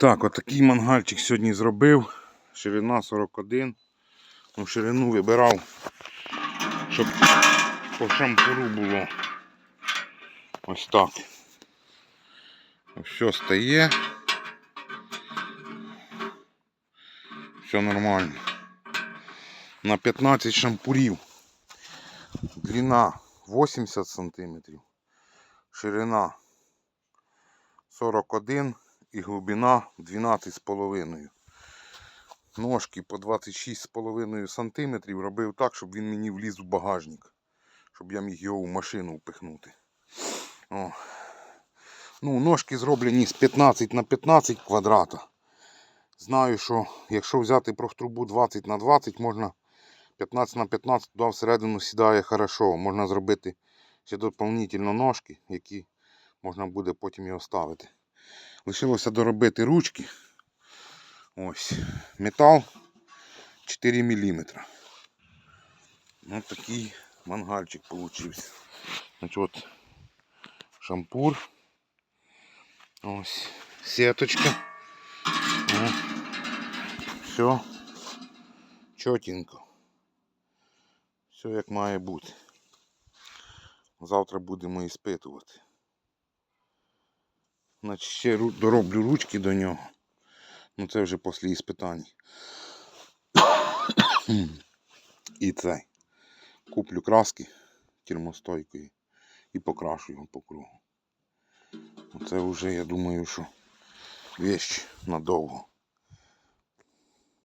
Так, отакий мангальчик сьогодні зробив. Ширина 41. Ну, ширину вибирав, щоб по шампуру було. Ось так. Все стає. Все нормально. На 15 шампурів. Длина 80 см. Ширина 41 і глибина 12,5. Ножки по 26,5 см робив так, щоб він мені вліз в багажник. Щоб я міг його в машину впихнути. О. Ну, ножки зроблені з 15 на 15 квадрата. Знаю, що якщо взяти профтрубу 20 на 20, можна 15 на 15 туди всередину сідає хорошо. Можна зробити ще доповнительно ножки, які можна буде потім його ставити. Лишилося доробити ручки. Ось. Метал 4 мм. Ось такий мангальчик получився. Значить, от шампур. Ось. Сеточка. Все. Чотенько. Все як має бути. Завтра будемо іспитувати. Значить, ще дороблю ручки до нього. Ну це вже після іспитань. І цей. Куплю краски термостойкої і покрашу його по кругу. Це вже, я думаю, що вещь надовго.